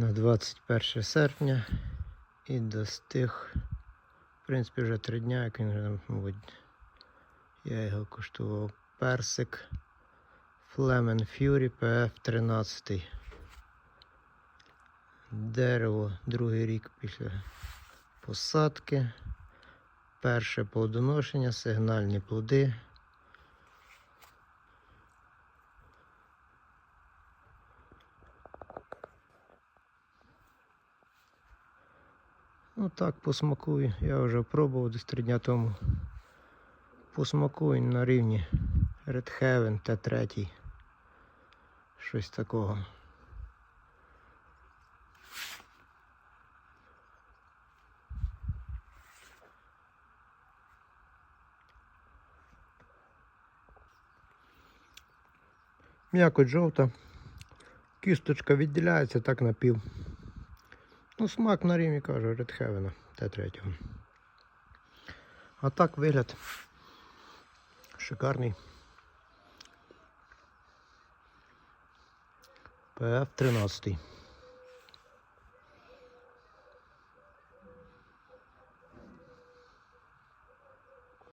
на 21 серпня і достиг, в принципі, вже три дня, як він мабуть, я його куштував. Персик Flemen Fury PF13. Дерево другий рік після посадки. Перше плодоношення, сигнальні плоди. Ну так, посмакую. Я вже пробував десь три дня тому. Посмакую на рівні Red Heaven Т3. Щось такого. М'якоть жовта. Кісточка відділяється так на пів. Ну, смак на рівні кажу, Редхевена Т3. А так вигляд шикарний. ПФ 13.